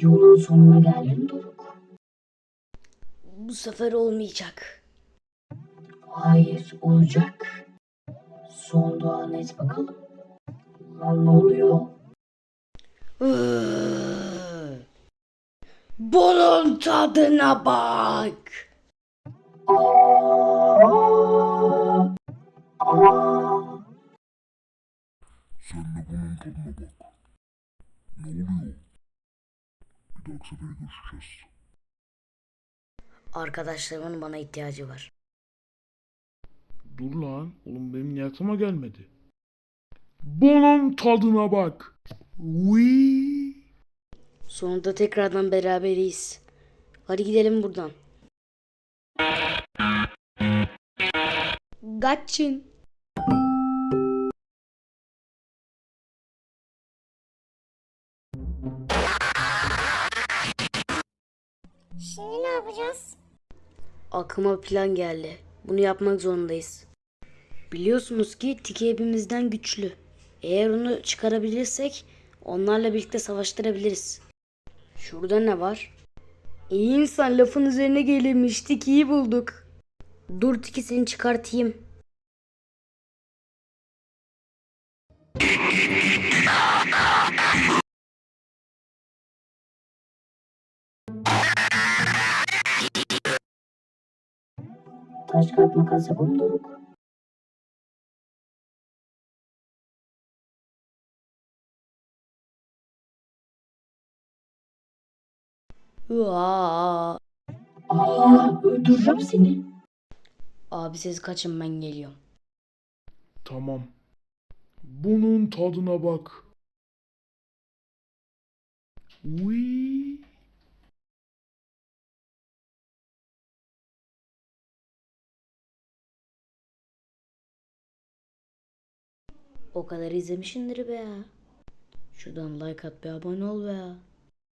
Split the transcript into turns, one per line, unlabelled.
Yolun sonuna geldin Doruk.
Bu sefer olmayacak.
Hayır olacak. Son duan et bakalım. Lan ne oluyor?
Bunun tadına bak.
Sen de bunun tadına bak. Ne oluyor? Dahaki sefere görüşeceğiz.
Arkadaşlarımın bana ihtiyacı var.
Dur lan. Oğlum benim aklıma gelmedi? Bunun tadına bak. Wii.
Sonunda tekrardan beraberiz. Hadi gidelim buradan. Kaçın.
Yapacağız?
Aklıma plan geldi. Bunu yapmak zorundayız. Biliyorsunuz ki Tiki hepimizden güçlü. Eğer onu çıkarabilirsek onlarla birlikte savaştırabiliriz. Şurada ne var? İyi insan lafın üzerine gelirmiş. Tiki'yi bulduk. Dur Tiki seni çıkartayım.
Taş kağıt makas yapalım Doruk.
Aa,
öldüreceğim seni.
abi siz kaçın ben geliyorum.
Tamam. Bunun tadına bak. Wii.
O kadar izlemişindir be ya. Şuradan like at be abone ol be.